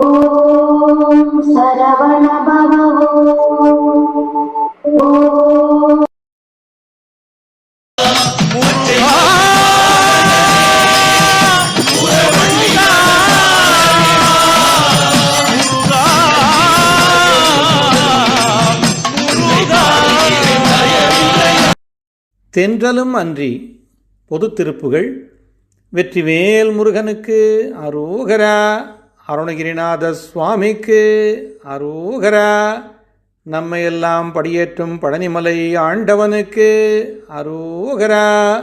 ஓம் சரவண பவோ தென்றலும் அன்றி பொது திருப்புகள். வெற்றிவேல் முருகனுக்கு அரோகரா அருணகிரிநாத சுவாமிக்கு அரோகரா. நம்மை எல்லாம் படியேற்றும் பழனிமலை ஆண்டவனுக்கு அரோகரா.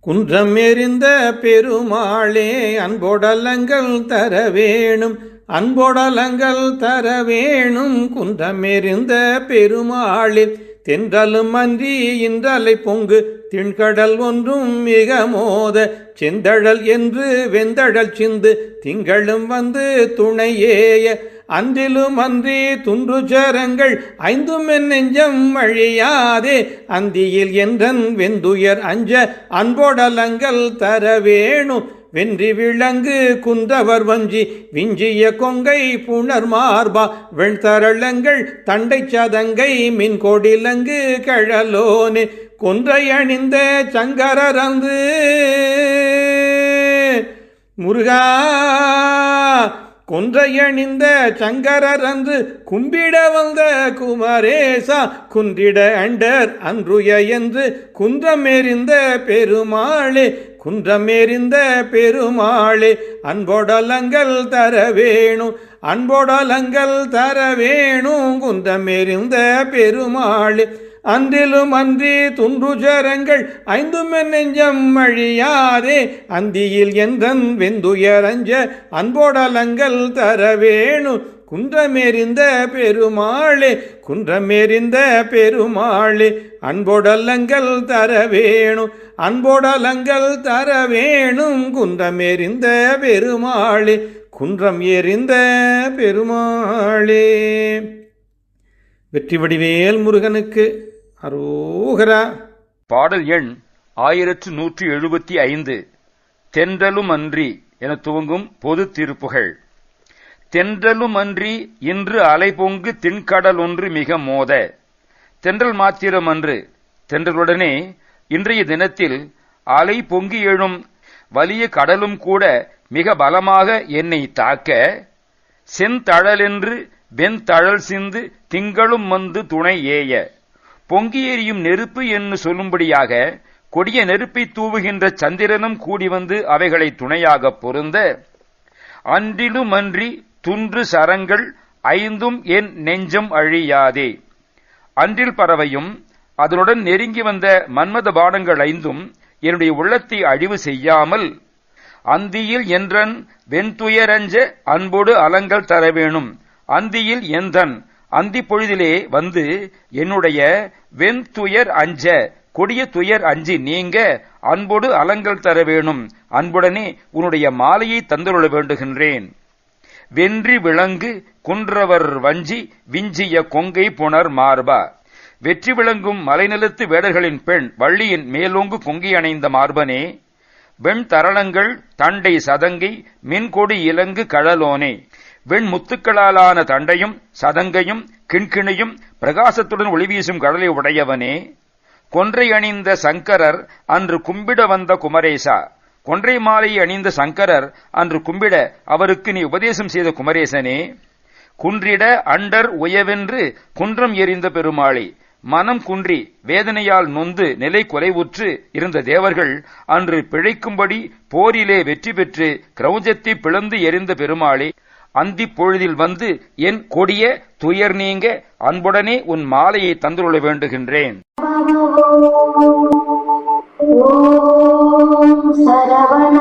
குன்றம் எறிந்த பெருமாளே அன்போடலங்கள் தர வேணும். அன்போடலங்கள் தர வேணும். குன்றம் எறிந்த பெருமாளே தென்றலும் அன்றி இன்றலை பொங்கு திண்கடல் ஒன்றும் மிக மோத செந்தழல் என்று வெந்தழல் சிந்து திங்களும் வந்து துணையேய அன்றிலும் அன்றி துன்று சரங்கள் ஐந்தும் என் நெஞ்சம் அழியாதே அந்தியில் என்றன் வெந்துயர் அஞ்ச அன்போடலங்கள் தர வேணும் வென்றி விளங்கு குந்தவர் வஞ்சி விஞ்சிய கொங்கை புணர் மார்பா வெண்தரளங்கள் தண்டை சதங்கை மின் கொடிலங்கு கழலோனே கொன்றை அணிந்த சங்கரந்து முருகா கொன்றையணிந்த சங்கரர் அன்று கும்பிட வந்த குமரேசா குன்றிட அண்டர் அன்றுய என்று குன்றமெறிந்த பெருமாளே குன்றமேறிந்த பெருமாளே அன்போடலங்கள் தர வேணும் அன்போடலங்கள் தர வேணும் குன்றமேறிந்த பெருமாளே. அன்றிலும் அன்றி துன்று ஜரங்கள் ஐந்தும் நெஞ்சம் அழியாதே அந்தியில் என்றன் வெந்துயரஞ்ச அன்போடலங்கள் தர வேணும் குன்றமேறிந்த பெருமாளே குன்றமேறிந்த பெருமாளே அன்போடலங்கள் தர வேணும் அன்போடலங்கள் தர வேணும் குன்றமேறிந்த பெருமாளே குன்றம் எறிந்த பெருமாளே. வெற்றி வடிவேல் முருகனுக்கு அரோகரா. பாடல் எண் ஆயிரத்து நூற்றி எழுபத்தி ஐந்து தென்றலும் அன்றி என துவங்கும் பொது திருப்புகழ் தென்றலும் அன்றி இன்று அலைபொங்கு தென்கடல் ஒன்று மிக மோத. தென்றல் மாத்திரம் அன்று தென்றலுடனே இன்றைய தினத்தில் அலை பொங்கி எழும் வலிய கடலும் கூட மிக பலமாக என்னை தாக்க செந்தழலென்று வெண்தழல் சிந்து திங்களும் வந்து துணை ஏய. பொங்கி எறியும் நெருப்பு என்று சொல்லும்படியாக கொடிய நெருப்பை தூவுகின்ற சந்திரனும் கூடி வந்து அவைகளை துணையாக பொருந்த. அன்றிலும் அன்றி துன்று சரங்கள் ஐந்தும் என் நெஞ்சம் அழியாதே. அன்றில் பறவையும் அதனுடன் நெருங்கி வந்த மன்மத பானங்கள் ஐந்தும் என்னுடைய உள்ளத்தை அழிவு செய்யாமல் அந்தியில் என்றன் வெண்துயரஞ்ச அன்போடு அலங்கள் தர வேணும். அந்தியில் எந்தன் அந்தி பொழுதிலே வந்து என்னுடைய வெண்துயர் அஞ்ச கொடிய துயர் அஞ்சி நீங்க அன்போடு அலங்கள் தர வேணும். அன்புடனே உன்னுடைய மாலையை தந்துள்ள வேண்டுகின்றேன். வென்றி விளங்கு குன்றவர் வஞ்சி விஞ்சிய கொங்கை புனர் மார்பா. வெற்றி விளங்கும் மலைநிலத்து வேடர்களின் பெண் வள்ளியின் மேலோங்கு கொங்கி அணைந்த மார்பனே. வெண் தரணங்கள் தண்டை சதங்கை மின்கொடி இலங்கு கழலோனே. வெண் முத்துக்களாலான தண்டையும் சதங்கையும் கிண்கிணியும் பிரகாசத்துடன் ஒளிவீசும் கடலை உடையவனே. கொன்றை அணிந்த சங்கரர் அன்று கும்பிட வந்த குமரேசா. கொன்றை மாலையை அணிந்த சங்கரர் அன்று கும்பிட அவருக்கு நீ உபதேசம் செய்த குமரேசனே குன்றிட அண்டர் உயவென்று குன்றம் எறிந்த பெருமாளி மனம் குன்றி வேதனையால் நொந்து நிலை குறைவுற்று இருந்த தேவர்கள் அன்று பிழைக்கும்படி போரிலே வெற்றி பெற்று கிரௌஞ்சத்தை பிளந்து எறிந்த பெருமாளே அந்தி பொழுதில் வந்து என் கொடிய துயர் நீங்க அன்புடனே உன் மாலையை தந்துள்ள வேண்டுகின்றேன். சரவண